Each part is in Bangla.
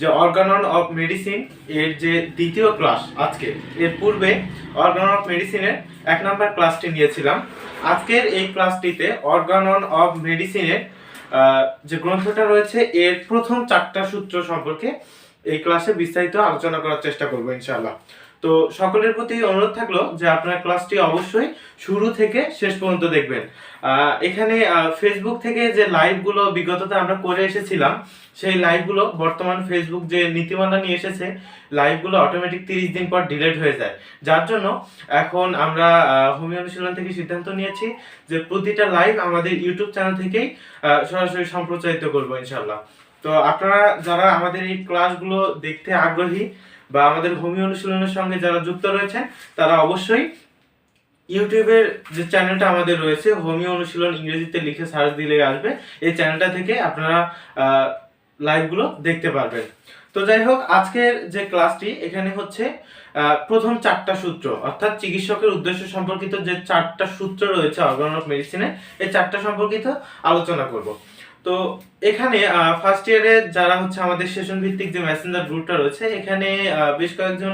যে অর্গানন অফ মেডিসিন এর যে দ্বিতীয় ক্লাস আজকে, এর পূর্বে অর্গানন অফ মেডিসিনের এক নম্বর ক্লাসটি নিয়েছিলাম। আজকের এই ক্লাসটিতে অর্গানন অফ মেডিসিনের যে গ্রন্থটা রয়েছে, এর প্রথম চারটা সূত্র সম্পর্কে এই ক্লাসে বিস্তারিত আলোচনা করার চেষ্টা করব, ইনশাআল্লাহ। তো সকলের প্রতি অনুরোধ থাকল যে আপনারা ক্লাসটি অবশ্যই শুরু থেকে শেষ পর্যন্ত দেখবেন। এখানে ফেসবুক থেকে যে লাইভগুলো বিগততে আমরা করে এসেছিলাম, সেই লাইভগুলো বর্তমান ফেসবুক যে নীতিমালা নিয়ে এসেছে লাইভগুলো অটোমেটিক তিরিশ দিন পর ডিলেট হয়ে যায়। যার জন্য এখন আমরা হোমিও অনুশীলন থেকে সিদ্ধান্ত নিয়েছি যে প্রতিটা লাইভ আমাদের ইউটিউব চ্যানেল থেকেই সরাসরি সম্প্রচারিত করব ইনশাল্লাহ তো আপনারা যারা আমাদের এই ক্লাসগুলো দেখতে আগ্রহী বা আমাদের হোমিও অনুশীলনের সঙ্গে যারা যুক্ত রয়েছেন, তারা অবশ্যই ইউটিউবের যে চ্যানেলটা আমাদের রয়েছে হোমিও অনুশীলন ইংরেজিতে লিখে সার্চ দিলে আসবে। এই চ্যানেলটা থেকে আপনারা লাইভগুলো দেখতে পারবেন। তো যাই হোক, আজকের যে ক্লাসটি, এখানে হচ্ছে প্রথম চারটা সূত্র, অর্থাৎ চিকিৎসকের উদ্দেশ্য সম্পর্কিত যে চারটা সূত্র রয়েছে অর্গান অফ মেডিসিনে এই চারটা সম্পর্কিত আলোচনা করব। তো এখানে ফার্স্ট ইয়ারে যারা হচ্ছে আমাদের সেশন ভিত্তিক যে মেসেঞ্জার গ্রুপটা রয়েছে, এখানে বেশ কয়েকজন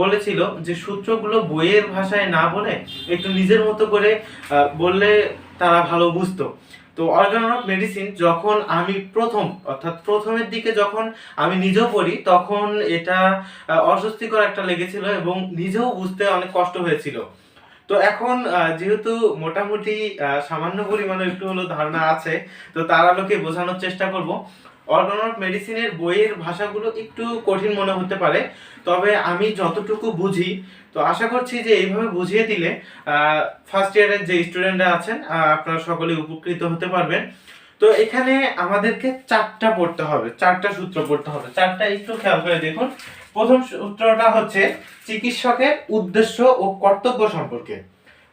বলেছিল যে সূত্রগুলো বইয়ের ভাষায় না বলে একটু নিজের মতো করে বললে তারা ভালো বুঝতো। তো অর্গান অফ মেডিসিন যখন আমি প্রথম, অর্থাৎ প্রথমের দিকে যখন আমি নিজেও পড়ি, তখন এটা অস্বস্তিকর একটা লেগেছিল এবং নিজেও বুঝতে অনেক কষ্ট হয়েছিল। তো এখন যেহেতু মোটামুটি সামান্য পরিমাণে একটু হলো ধারণা আছে, তো তার আলোকে বোঝানোর চেষ্টা করব। অর্গান অফ মেডিসিনের বইয়ের ভাষাগুলো একটু কঠিন মনে হতে পারে, তবে আমি যতটুকু বুঝি, তো আশা করছি যে এইভাবে বুঝিয়ে দিলে ফার্স্ট ইয়ারের যে স্টুডেন্টরা আছেন আপনারা সকলে উপকৃত হতে পারবেন। তো এখানে আমাদেরকে চারটা পড়তে হবে, চারটা সূত্র পড়তে হবে। চারটা একটু খেয়াল করে দেখুন। প্রথম সূত্রটা হচ্ছে চিকিৎসকের উদ্দেশ্য ও কর্তব্য সম্পর্কে।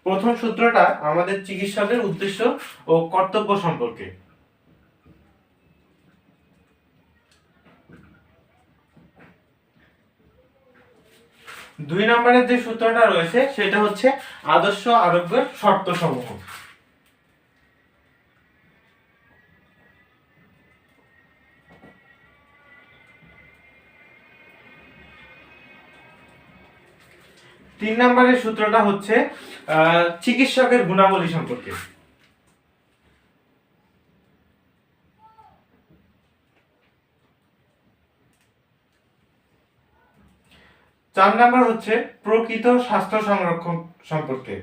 প্রথম সূত্রটা আমাদের চিকিৎসকের উদ্দেশ্য ও কর্তব্য সম্পর্কে। দুই নম্বরের যে সূত্রটা রয়েছে, সেটা হচ্ছে আদর্শ আরোগ্যের শর্ত সমূহ তিন নম্বরের সূত্রটা হচ্ছে চিকিৎসকের গুণাবলী সম্পর্কে। চার নাম্বার হচ্ছে প্রকৃত স্বাস্থ্য সংরক্ষণ সম্পর্কে।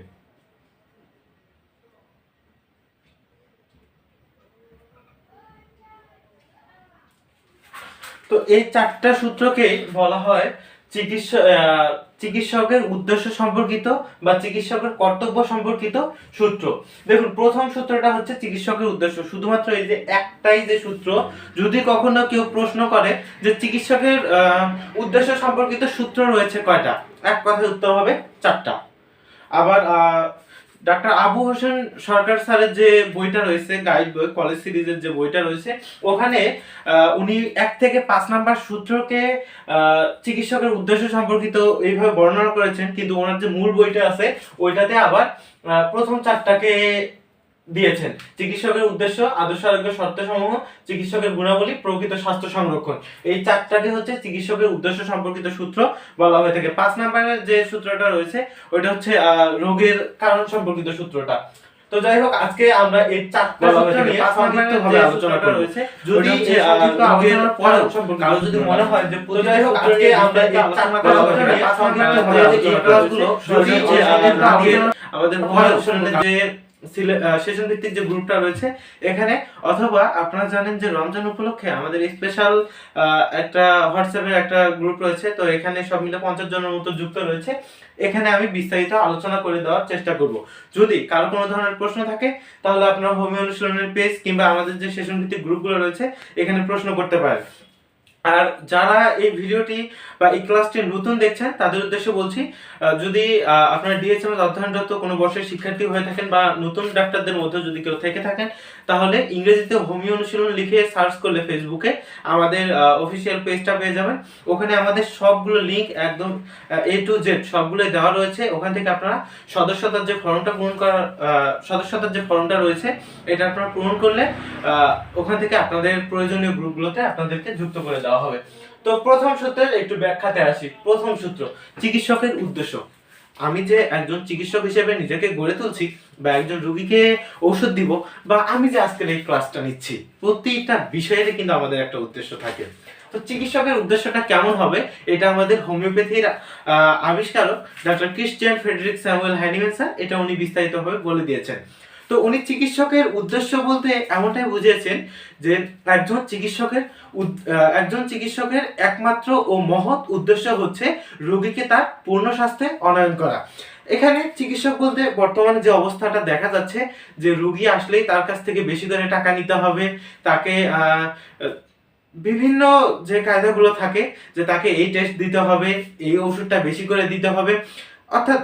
তো এই চারটা সূত্রকে বলা হয় চিকিৎসা আহ, চিকিৎসকের উদ্দেশ্য সম্পর্কিত বা চিকিৎসকের কর্তব্য সম্পর্কিত সূত্র। দেখুন প্রথম সূত্রটা হচ্ছে চিকিৎসকের উদ্দেশ্য। শুধুমাত্র এই যে একটাই যে সূত্র যদি কখনো কেউ প্রশ্ন করে যে চিকিৎসকের আহ, উদ্দেশ্য সম্পর্কিত সূত্র রয়েছে কয়টা এক কথায় উত্তর হবে চারটা। আবার ডাক্তার আবু হোসেন সরকার স্যারের যে বইটা রয়েছে গাইড বই কলেজ সিরিজের যে বইটা রয়েছে, ওখানে উনি এক থেকে পাঁচ নাম্বার সূত্রকে চিকিৎসকের উদ্দেশ্য সম্পর্কিত এইভাবে বর্ণনা করেছেন, কিন্তু ওনার যে মূল বইটা আছে, ওইটাতে আবার প্রথম চারটাকে দিয়েছেন। চিকিৎসকের উদ্দেশ্য আদর্শ আরোগ্য শর্তসমূহ চিকিৎসকের গুণাবলী প্রকৃত স্বাস্থ্য সংরক্ষণ। এই চারটাকে হচ্ছে চিকিৎসকের উদ্দেশ্য সম্পর্কিত সূত্র বলা হয়ে থাকে। পাঁচ নাম্বারের যে সূত্রটা রয়েছে ওইটা হচ্ছে রোগের কারণ সম্পর্কিত সূত্রটা। তো যাই হোক আজকে আমরা এই চারটা সূত্র নিয়ে আলোচনা করব। যদি আলোচনার কারও যদি মনে হয় যে তো যাই হোক আজকে আমরা এই চারটা বলা নিয়ে পাঁচ নাম্বারের সংক্ষিপ্তভাবে এই ক্লাসগুলো যদি সেটা যে হচ্ছে আমাদের যে সেশন ভিত্তিক যে গ্রুপটা রয়েছে, এখানে অথবা আপনারা জানেন যে রমজান উপলক্ষে আমাদের স্পেশাল একটা হোয়াটসঅ্যাপের একটা গ্রুপ রয়েছে, তো এখানে সব মিলে পঞ্চাশ জনের মতো যুক্ত রয়েছে। এখানে আমি বিস্তারিত আলোচনা করে দেওয়ার চেষ্টা করব। যদি কারও কোনো ধরনের প্রশ্ন থাকে, তাহলে আপনারা হোমিও অনুশীলনের পেজ কিংবা আমাদের যে সেশন ভিত্তিক গ্রুপগুলো রয়েছে, এখানে প্রশ্ন করতে পারেন। আর যারা এই ভিডিওটি বা এই ক্লাসটি নতুন দেখছেন, তাদের উদ্দেশ্যে বলছি যদি আপনারা ডিএসএম অধ্যয়নরত কোনো বর্ষের শিক্ষার্থী হয়ে থাকেন বা নতুন ডাক্তারদের মধ্যে যদি কেউ থেকে থাকেন তাহলে ইংরেজিতে হোমিও অনুশীলন লিখে সার্চ করলে ফেসবুকে আমাদের অফিসিয়াল পেজটা পেয়ে যাবেন। ওখানে আমাদের সবগুলো লিঙ্ক একদম এ টু জেড সবগুলো দেওয়া রয়েছে। ওখান থেকে আপনারা সদস্যতার যে ফর্মটা পূরণ করার সদস্যতার যে ফর্মটা রয়েছে, এটা আপনারা পূরণ করলে ওখান থেকে আপনাদের প্রয়োজনীয় গ্রুপগুলোতে আপনাদেরকে যুক্ত করে দেওয়া হবে। তো প্রথম সূত্রের একটু ব্যাখ্যাতে আসি। প্রথম সূত্র, চিকিৎসকের উদ্দেশ্য। আমি যে একজন চিকিৎসক হিসেবে নিজেকে গড়ে তুলছি বা একজন রুগীকে ঔষধ দিব বা আমি যে আজকের এই ক্লাসটা নিচ্ছি, প্রতিটা বিষয়ের কিন্তু আমাদের একটা উদ্দেশ্য থাকে। তো চিকিৎসকের উদ্দেশ্যটা কেমন হবে এটা আমাদের হোমিওপ্যাথির আবিষ্কারক doctor Christian Friedrich Samuel Hahnemann sir এটা উনি বিস্তারিতভাবে বলে দিয়েছেন। তো উনি চিকিৎসকের উদ্দেশ্য বলতে এমনটাই বুঝিয়েছেন যে একজন চিকিৎসকের একজন চিকিৎসকের একমাত্র ও মহৎ উদ্দেশ্য হচ্ছে রোগীকে তার পূর্ণ স্বাস্থ্যে অনয়ন করা। এখানে চিকিৎসক বলতে বর্তমানে যে অবস্থাটা দেখা যাচ্ছে যে রুগী আসলেই তার কাছ থেকে বেশি করে টাকা নিতে হবে, তাকে বিভিন্ন যে কায়দাগুলো থাকে যে তাকে এই টেস্ট দিতে হবে, এই ওষুধটা বেশি করে দিতে হবে অর্থাৎ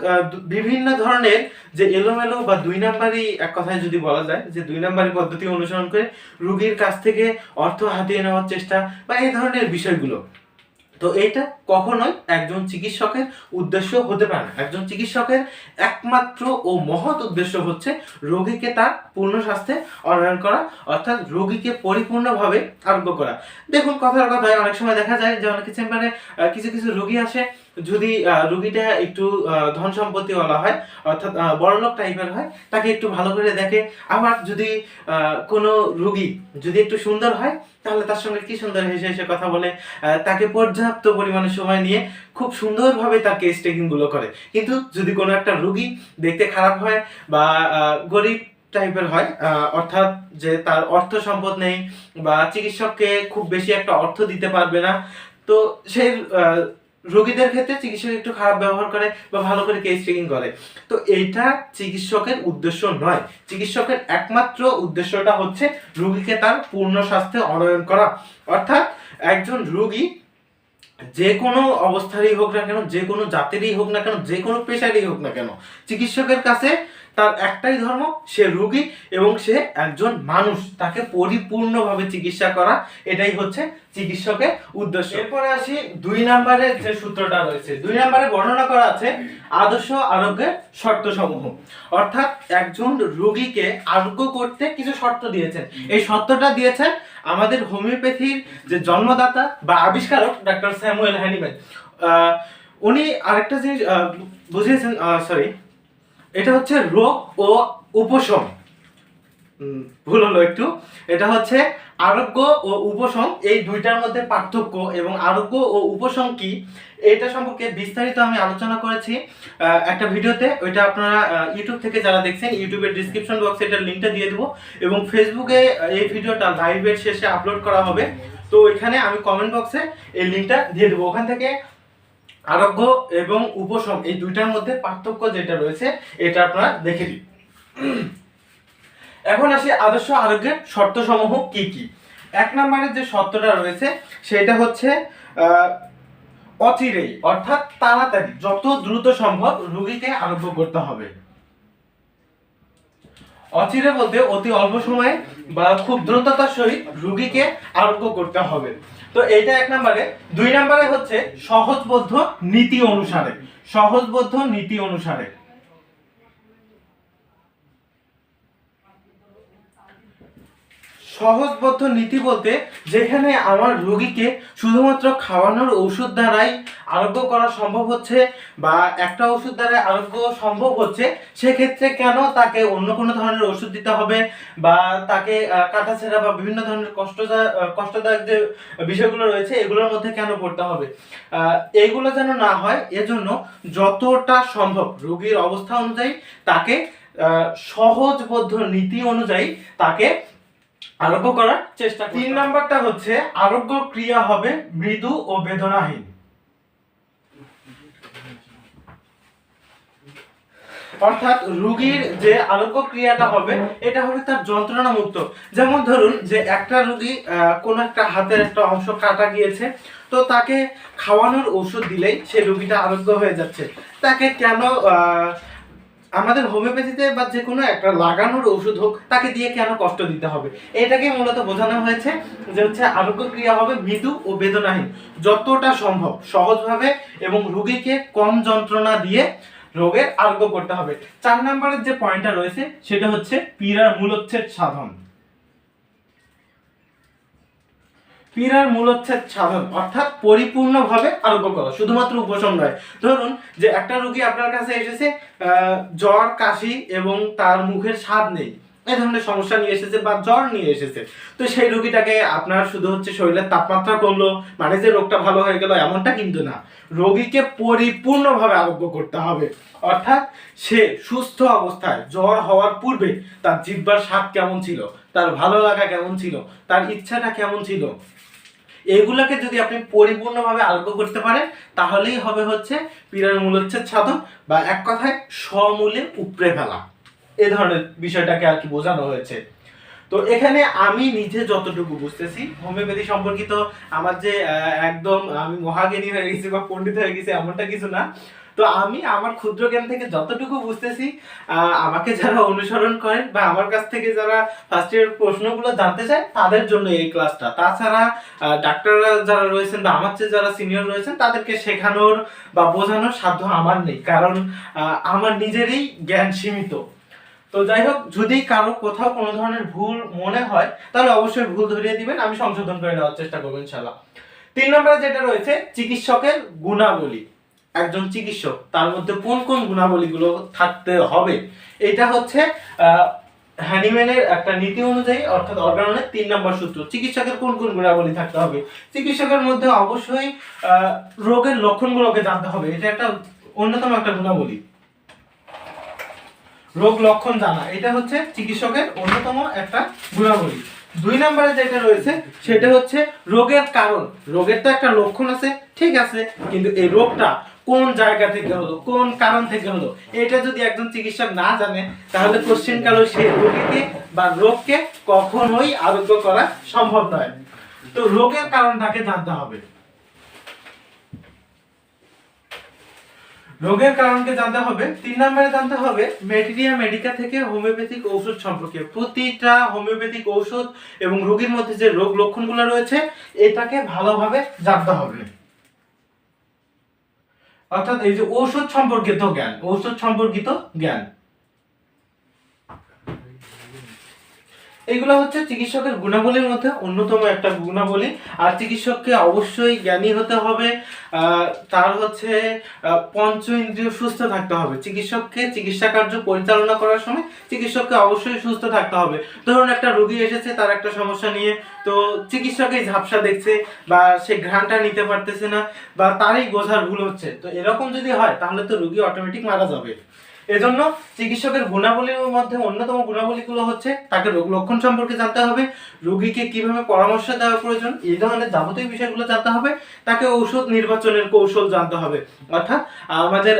বিভিন্ন ধরনের যে এলোমেলো বা দুই নাম্বারই এক কথায় যদি বলা যায়, যে দুই নাম্বারই পদ্ধতি অনুসরণ করে রুগীর কাছ থেকে অর্থ হাতিয়ে নেওয়ার চেষ্টা বা এই ধরনের বিষয়গুলো। তো এইটা কখনোই একজন চিকিৎসকের উদ্দেশ্য হতে পারে না। একজন চিকিৎসকের একমাত্র ও মহৎ উদ্দেশ্য হচ্ছে রোগীকে তার পূর্ণ স্বাস্থ্যে অনয়ন করা, অর্থাৎ রোগীকে পরিপূর্ণভাবে আরোগ্য করা। দেখুন, কথার কথায় অনেক সময় দেখা যায় যে অনেক চেম্বারে কিছু কিছু রোগী আসে যদি রোগীটা একটু ধন বলা হয়, অর্থাৎ বড়লোক টাইপের হয়, তাকে একটু ভালো করে দেখে, আবার যদি কোনো রুগী যদি একটু সুন্দর হয়, তাহলে তার সঙ্গে কি সুন্দর হেসে হেসে কথা বলে তাকে পর্যাপ্ত পরিমাণে সময় নিয়ে খুব সুন্দরভাবে তার কেস টেকিংগুলো করে। কিন্তু যদি কোনো একটা রুগী দেখতে খারাপ হয় বা গরিব টাইপের হয় অর্থাৎ যে তার অর্থ সম্পদ নেই বা চিকিৎসককে খুব বেশি একটা অর্থ দিতে পারবে না, তো সেই রোগীদের ক্ষেত্রে চিকিৎসক একটু খারাপ ব্যবহার করে বা ভালো করে কেস চেকিং করে। তো এইটা চিকিৎসকের উদ্দেশ্য নয়। চিকিৎসকের একমাত্র উদ্দেশ্যটা হচ্ছে রোগীকে তার পূর্ণ স্বাস্থ্যে অনয়ন করা। অর্থাৎ একজন রোগী যে কোনো অবস্থারই হোক না কেন, যে কোনো জাতিরই হোক না কেন, যে কোনো পেশারই হোক না কেন, চিকিৎসকের কাছে তার একটাই ধর্ম, সে রুগী এবং সে একজন মানুষ। তাকে পরিপূর্ণভাবে চিকিৎসা করা, এটাই হচ্ছে চিকিৎসকের উদ্দেশ্য। এরপরে আসি দুই নম্বরের যে সূত্রটা রয়েছে। দুই নম্বরে বর্ণনা করা আছে আদর্শ আরোগ্যের শর্ত সমূহ অর্থাৎ একজন রোগীকে আরোগ্য করতে কিছু শর্ত দিয়েছেন। এই শর্তটা দিয়েছেন আমাদের হোমিওপ্যাথির যে জন্মদাতা বা আবিষ্কারক ডাক্তার স্যামুয়েল হ্যানিম্যান। উনি আরেকটা জিনিস বুঝিয়েছেন সরি এটা হচ্ছে রোগ ও উপশম ভুল হলো একটু। এটা হচ্ছে আরোগ্য ও উপশম এই দুইটার মধ্যে পার্থক্য এবং আরোগ্য ও উপশম কি? এটা সম্পর্কে বিস্তারিত আমি আলোচনা করেছি একটা ভিডিওতে। ওইটা আপনারা ইউটিউব থেকে যারা দেখছেন ইউটিউবের ডিসক্রিপশন বক্সে এটার লিঙ্কটা দিয়ে দেবো। এবং ফেসবুকে এই ভিডিওটা লাইভের শেষে আপলোড করা হবে। তো এখানে আমি কমেন্ট বক্সে এই লিঙ্কটা দিয়ে দেবো। ওখান থেকে আরোগ্য এবং উপশম, এই দুইটার মধ্যে পার্থক্য যেটা রয়েছে, এটা আপনারা দেখে দিন এখন আসি আদর্শ আরোগ্যের শর্ত সমূহ কি কি? এক নম্বরের যে শর্তটা রয়েছে, সেটা হচ্ছে অচিরেই, অর্থাৎ তাড়াতাড়ি, যত দ্রুত সম্ভব রোগীকে আরোগ্য করতে হবে। অচিরে বলতে অতি অল্প সময়ে বা খুব দ্রুততার সহিত রোগীকে আরোগ্য করতে হবে। তো এটা এক নম্বরে। দুই নম্বরে হচ্ছে সহজবদ্ধ নীতি অনুসারে। সহজবদ্ধ নীতি অনুসারে। সহজবদ্ধ নীতি বলতে যেখানে আমার রোগীকে শুধুমাত্র খাওয়ানোর ওষুধ দ্বারাই আরোগ্য করা সম্ভব হচ্ছে বা একটা ওষুধ দ্বারা আরোগ্য সম্ভব হচ্ছে, সেক্ষেত্রে কেন তাকে অন্য কোনো ধরনের ওষুধ দিতে হবে বা তাকে কাটাছেড়া বা বিভিন্ন ধরনের কষ্টদায়ক কষ্টদায়ক যে বিষয়গুলো রয়েছে, এগুলোর মধ্যে কেন পড়তে হবে? এইগুলো যেন না হয়, এজন্য যতটা সম্ভব রোগীর অবস্থা অনুযায়ী তাকে সহজবদ্ধ নীতি অনুযায়ী তাকে আরোগ্য করার চেষ্টা তিন নাম্বারটা হচ্ছে আরোগ্য ক্রিয়া হবে মৃদু ও বেদনাহীন। অর্থাৎ রুগীর যে আরোগ্য ক্রিয়াটা হবে এটা হবে তার যন্ত্রণা মুক্ত যেমন ধরুন যে একটা রুগী আহ, কোনো একটা হাতের একটা অংশ কাটা গিয়েছে তো তাকে খাওয়ানোর ওষুধ দিলেই সে রুগীটা আরোগ্য হয়ে যাচ্ছে। তাকে কেন আহ, আমাদের হোমিওপ্যাথিতে বা যে কোনো একটা লাগানোর ওষুধ হোক, তাকে দিয়ে কেন কষ্ট দিতে হবে? এটাকে মূলত বোঝানো হয়েছে যে হচ্ছে আরোগ্য ক্রিয়া হবে মৃদু ও বেদনাহীন। যতটা সম্ভব, সহজভাবে এবং রোগীকে কম যন্ত্রণা দিয়ে রোগের আরোগ্য করতে হবে। চার নম্বরের যে পয়েন্টটা রয়েছে, সেটা হচ্ছে পীড়ার মূলচ্ছেদ সাধন। পীড়ার মূলোচ্ছেদ সাধন, অর্থাৎ পরিপূর্ণভাবে আরোগ্য করা, শুধুমাত্র উপশম নয় ধরুন যে একটা রোগী আপনার কাছে এসেছে জ্বর, কাশি এবং তার মুখের স্বাদ নেই, এই ধরনের সমস্যা নিয়ে এসেছে বা জ্বর নিয়ে এসেছে, তো সেই রোগীটাকে আপনার শুধু হচ্ছে শরীরের তাপমাত্রা কমলো মানে যে রোগটা ভালো হয়ে গেল এমনটা কিন্তু না। রোগীকে পরিপূর্ণভাবে আরোগ্য করতে হবে, অর্থাৎ সে সুস্থ অবস্থায় জ্বর হওয়ার পূর্বে তার জিহ্বার স্বাদ কেমন ছিল, তার ভালো লাগা কেমন ছিল, তার ইচ্ছাটা কেমন ছিল এগুলোকে যদি আপনি পরিপূর্ণভাবে আলগো করতে পারেন, তাহলেই হবে হচ্ছে পীড়ার হচ্ছে সাধন বা এক কথায় স্বমূলে উপড়ে ফেলা। এ ধরনের বিষয়টাকে আর কি বোঝানো হয়েছে। তো এখানে আমি নিজে যতটুকু বুঝতেছি, হোমিওপ্যাথি সম্পর্কিত আমার যে একদম আমি মহাজ্ঞানী হয়ে গেছি বা পণ্ডিত হয়ে গেছি, এমনটা কিছু না। তো আমি আমার ক্ষুদ্র জ্ঞান থেকে যতটুকু বুঝতেছি আমাকে যারা অনুসরণ করেন বা আমার কাছ থেকে যারা ফার্স্ট ইয়ার প্রশ্নগুলো জানতে চায়, তাদের জন্য এই ক্লাসটা তাছাড়া ডাক্তাররা যারা রয়েছেন বা আমার চেয়ে যারা সিনিয়র রয়েছেন, তাদেরকে শেখানোর বা বোঝানোর সাধ্য আমার নেই। কারণ আমার নিজেরই জ্ঞান সীমিত। তো যাই হোক, যদি কারও কোথাও কোনো ধরনের ভুল মনে হয়, তাহলে অবশ্যই ভুল ধরিয়ে দিবেন, আমি সংশোধন করে নেওয়ার চেষ্টা করব ইনশাল্লাহ তিন নম্বরে যেটা রয়েছে, চিকিৎসকের গুণাবলী। একজন চিকিৎসক, তার মধ্যে কোন কোন গুণাবলীগুলো থাকতে হবে? এটা হচ্ছে হ্যানিম্যানের একটা নীতি অনুযায়ী, অর্থাৎ তিন নম্বর সূত্র, চিকিৎসকের কোন কোন গুণাবলী থাকতে হবে? চিকিৎসকের মধ্যে অবশ্যই রোগের লক্ষণগুলোকে জানতে হবে। এটা একটা অন্যতম একটা গুণাবলী। রোগ লক্ষণ জানা, এটা হচ্ছে চিকিৎসকের অন্যতম একটা গুণাবলী। দুই নম্বরে যেটা রয়েছে, সেটা হচ্ছে রোগের কারণ। রোগের তো একটা লক্ষণ আছে, ঠিক আছে, কিন্তু এই রোগটা কোন জায়গা থেকে হলো কোন কারণ থেকে হলো এটা যদি একজন চিকিৎসক না জানে, তাহলে কোশ্চেন কালো সেই রোগীকে বা রোগকে কখনোই আরোগ্য করা সম্ভব নয়। তো রোগের কারণটাকে জানতে হবে। রোগের কারণকে জানতে হবে, তিন নম্বরে জানতে হবে মেটেরিয়া মেডিকা থেকে হোমিওপ্যাথিক ঔষধ সম্পর্কে। প্রতিটা হোমিওপ্যাথিক ঔষধ এবং রোগীর মধ্যে যে রোগ লক্ষণগুলো রয়েছে, এটাকে ভালোভাবে জানতে হবে। অর্থাৎ এই যে ঔষধ সম্পর্কিত জ্ঞান ঔষধ সম্পর্কিত জ্ঞান। এগুলো হচ্ছে চিকিৎসকের গুণাবলীর মধ্যে অন্যতম একটা গুণাবলী। আর চিকিৎসককে অবশ্যই জ্ঞানী হতে হবে তার হচ্ছে পঞ্চ ইন্দ্রিয় সুস্থ থাকতে হবে। চিকিৎসককে চিকিৎসা কার্য পরিচালনা করার সময় চিকিৎসককে অবশ্যই সুস্থ থাকতে হবে। ধরুন একটা রোগী এসেছে, তার একটা সমস্যা নিয়ে, তো চিকিৎসকেই ঝাপসা দেখছে বা সে ঘ্রাণটা নিতে পারতেছে না বা তারই গোঝার ভুল হচ্ছে। তো এরকম যদি হয়, তাহলে তো রুগী অটোমেটিক মারা যাবে। এজন্য চিকিৎসকের গুণাবলীর মধ্যে অন্যতম গুণাবলীগুলো হচ্ছে তাকে রোগ লক্ষণ সম্পর্কে জানতে হবে, রোগীকে কীভাবে পরামর্শ দেওয়া প্রয়োজন, এই ধরনের যাবতীয় বিষয়গুলো জানতে হবে, তাকে ঔষধ নির্বাচনের কৌশল জানতে হবে। অর্থাৎ আমাদের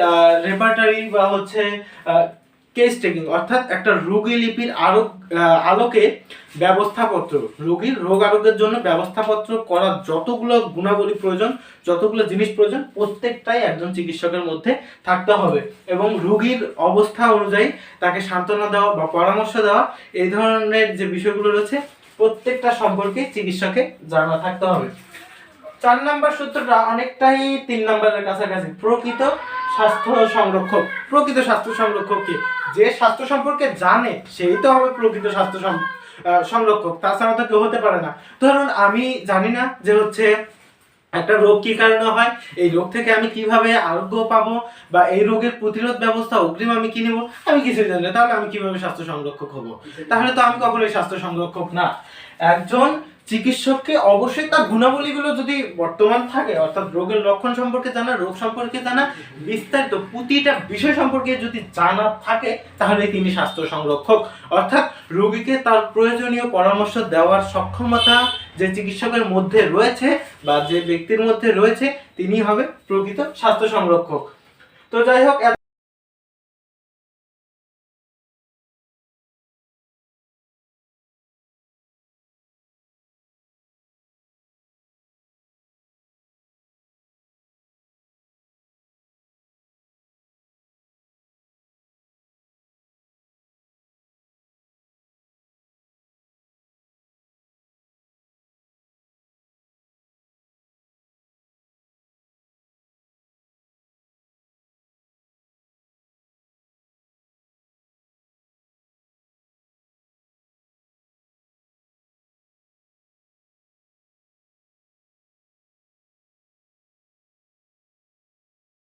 রেপার্টারি বা হচ্ছে কেস টেকিং অর্থাৎ একটা রোগী লিপির আলোকে ব্যবস্থাপত্র, রোগীর রোগ আরোগ্যের জন্য ব্যবস্থাপত্র করার যতগুলো গুণাবলী প্রয়োজন, যতগুলো জিনিস প্রয়োজন, প্রত্যেকটাই একজন চিকিৎসকের মধ্যে থাকতে হবে। এবং রোগীর অবস্থা অনুযায়ী তাকে সান্ত্বনা দেওয়া বা পরামর্শ দেওয়া, এই ধরনের যে বিষয়গুলো রয়েছে, প্রত্যেকটা সম্পর্কে চিকিৎসকের জানা থাকতে হবে। চার নাম্বার সূত্রটা অনেকটাই তিন নাম্বারের কাছাকাছি। প্রকৃত স্বাস্থ্য সংরক্ষক। প্রকৃত স্বাস্থ্য সংরক্ষক কি? যে স্বাস্থ্য সম্পর্কে জানে, সেই তো হবে প্রকৃত স্বাস্থ্য সংরক্ষক। তাছাড়া তো কেউ হতে পারে না। ধরুন আমি জানি না যে হচ্ছে একটা রোগ কি কারণে হয়, এই রোগ থেকে আমি কীভাবে আরোগ্য পাবো বা এই রোগের প্রতিরোধ ব্যবস্থা অগ্রিম আমি কি নেব? আমি কিছুই জানি না। তাহলে আমি কীভাবে স্বাস্থ্য সংরক্ষক হব? তাহলে তো আমি কখনোই স্বাস্থ্য সংরক্ষক না। একজন চিকিৎসককে অবশ্যই তার গুণাবলীগুলো যদি বর্তমান থাকে, অর্থাৎ রোগের লক্ষণ সম্পর্কে জানা, রোগ সম্পর্কে জানা, বিস্তারিত প্রতিটা বিষয় সম্পর্কে যদি জানা থাকে, তাহলে তিনি স্বাস্থ্য সংরক্ষক। অর্থাৎ রোগীকে তার প্রয়োজনীয় পরামর্শ দেওয়ার সক্ষমতা যে চিকিৎসকের মধ্যে রয়েছে বা যে ব্যক্তির মধ্যে রয়েছে তিনি হবে প্রকৃত স্বাস্থ্য সংরক্ষক। তো যাই হোক